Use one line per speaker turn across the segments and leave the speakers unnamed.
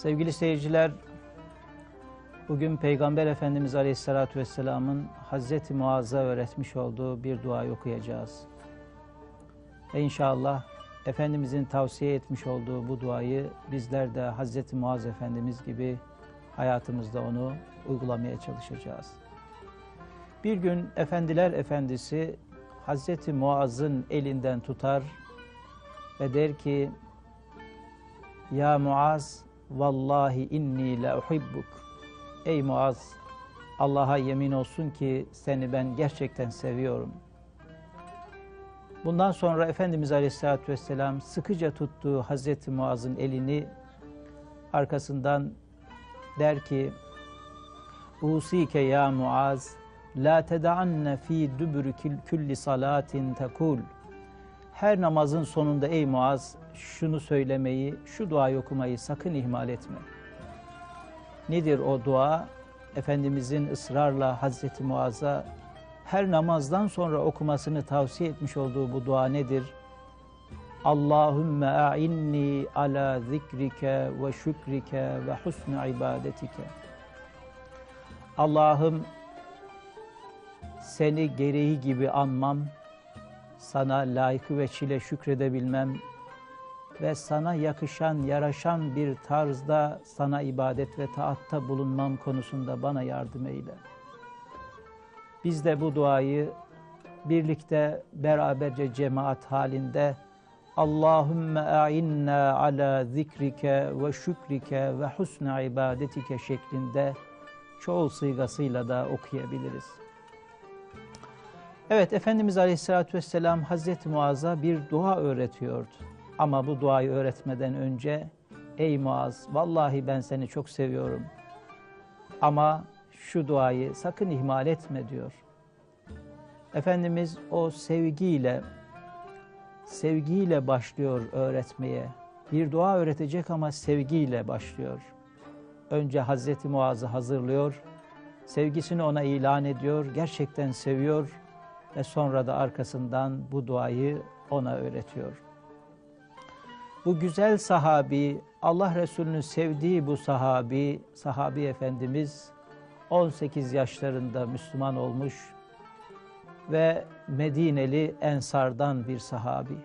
Sevgili seyirciler, bugün Peygamber Efendimiz Aleyhisselatü Vesselam'ın Hazreti Muaz'a öğretmiş olduğu bir duayı okuyacağız. Ve inşallah Efendimizin tavsiye etmiş olduğu bu duayı bizler de Hazreti Muaz Efendimiz gibi hayatımızda onu uygulamaya çalışacağız. Bir gün Efendiler Efendisi Hazreti Muaz'ın elinden tutar ve der ki Ya Muaz vallahi inni la uhibbuk Ey Muaz Allah'a yemin olsun ki seni ben gerçekten seviyorum. Bundan sonra Efendimiz Aleyhisselatü Vesselam sıkıca tuttuğu Hazreti Muaz'ın elini arkasından der ki Usike ya Muaz La teda'anne fi dübürü külli salatin tekul Her namazın sonunda ey Muaz şunu söylemeyi, şu duayı okumayı sakın ihmal etme. Nedir o dua? Efendimizin ısrarla Hazreti Muaz'a her namazdan sonra okumasını tavsiye etmiş olduğu bu dua nedir? Allahümme a'inni ala zikrike ve şükrike ve husnü ibadetike. Allah'ım seni gereği gibi anmam, sana layıkı ve çile şükredebilmem ve sana yakışan, yaraşan bir tarzda sana ibadet ve taatta bulunmam konusunda bana yardım eyle. Biz de bu duayı birlikte beraberce cemaat halinde Allahümme a'inna ala zikrike ve şükrike ve husne ibadetike şeklinde çoğul sıygasıyla da okuyabiliriz. Evet, Efendimiz Aleyhisselatü Vesselam Hazreti Muaz'a bir dua öğretiyordu. Ama bu duayı öğretmeden önce, ey Muaz, vallahi ben seni çok seviyorum. Ama şu duayı sakın ihmal etme diyor. Efendimiz o sevgiyle, sevgiyle başlıyor öğretmeye. Bir dua öğretecek ama sevgiyle başlıyor. Önce Hazreti Muaz'ı hazırlıyor, sevgisini ona ilan ediyor, gerçekten seviyor ve sonra da arkasından bu duayı ona öğretiyor. Bu güzel sahabi, Allah Resulü'nün sevdiği bu sahabi, sahabi efendimiz 18 yaşlarında Müslüman olmuş ve Medineli Ensardan bir sahabi.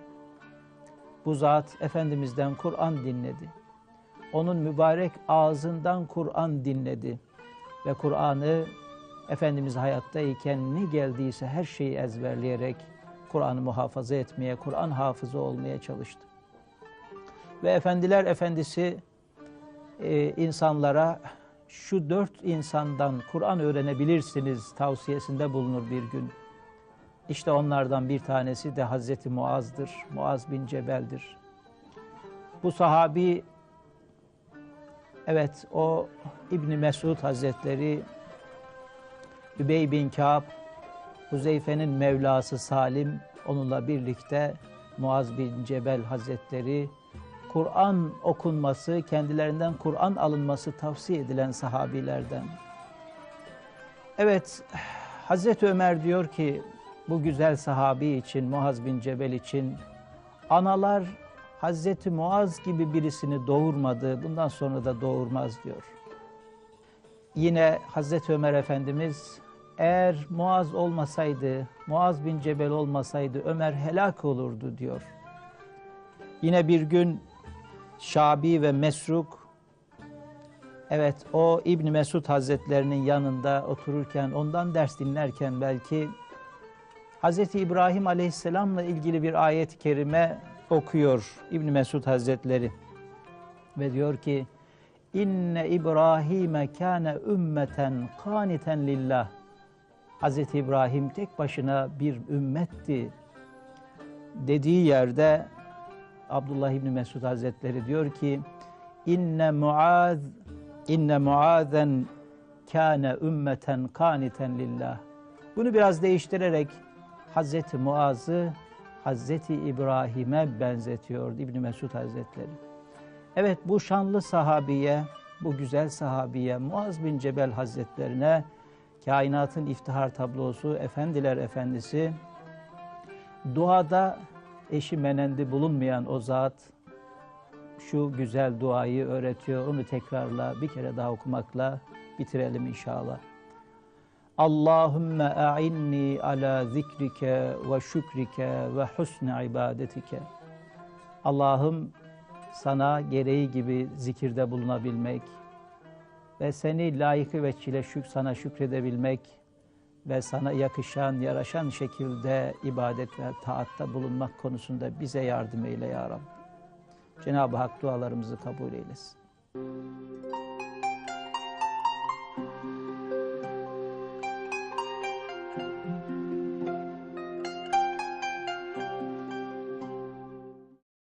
Bu zat Efendimiz'den Kur'an dinledi. Onun mübarek ağzından Kur'an dinledi ve Kur'an'ı Efendimiz hayattayken ne geldiyse her şeyi ezberleyerek Kur'an'ı muhafaza etmeye, Kur'an hafızı olmaya çalıştı. Ve Efendiler Efendisi e, insanlara şu dört insandan Kur'an öğrenebilirsiniz tavsiyesinde bulunur bir gün. İşte onlardan bir tanesi de Hazreti Muaz'dır. Muaz bin Cebel'dir. Bu sahabi, evet o İbni Mesud Hazretleri, Übey bin Kâb, Huzeyfe'nin Mevlası Salim, onunla birlikte Muaz bin Cebel Hazretleri, Kur'an okunması, kendilerinden Kur'an alınması tavsiye edilen sahabilerden. Evet, Hazreti Ömer diyor ki, bu güzel sahabi için, Muaz bin Cebel için, analar Hazreti Muaz gibi birisini doğurmadı, bundan sonra da doğurmaz diyor. Yine Hazreti Ömer Efendimiz, eğer Muaz olmasaydı, Muaz bin Cebel olmasaydı Ömer helak olurdu diyor. Yine bir gün Şabi ve Mesruk evet o İbn Mesud Hazretlerinin yanında otururken ondan ders dinlerken belki Hazreti İbrahim Aleyhisselam'la ilgili bir ayet-i kerime okuyor İbn Mesud Hazretleri ve diyor ki İnne İbrahim'e kâne ümmeten kaniten lillah Hazreti İbrahim tek başına bir ümmetti dediği yerde Abdullah İbni Mesud Hazretleri diyor ki inne muaz inne muazen kâne ümmeten kaniten lillah. Bunu biraz değiştirerek Hazreti Muaz'ı Hazreti İbrahim'e benzetiyor İbni Mesud Hazretleri. Evet bu şanlı sahabiye, bu güzel sahabiye Muaz bin Cebel Hazretlerine kainatın iftihar tablosu, efendiler efendisi, duada eşi menendi bulunmayan o zat, şu güzel duayı öğretiyor. Onu tekrarla bir kere daha okumakla bitirelim inşallah. Allahümme a'inni ala zikrike ve şükrike ve husni ibadetike. Allah'ım sana gereği gibi zikirde bulunabilmek ve seni layıkı ve çile şük sana şükredebilmek ve sana yakışan, yaraşan şekilde ibadet ve taatta bulunmak konusunda bize yardım eyle ya Rabbi. Cenab-ı Hak dualarımızı kabul eylesin.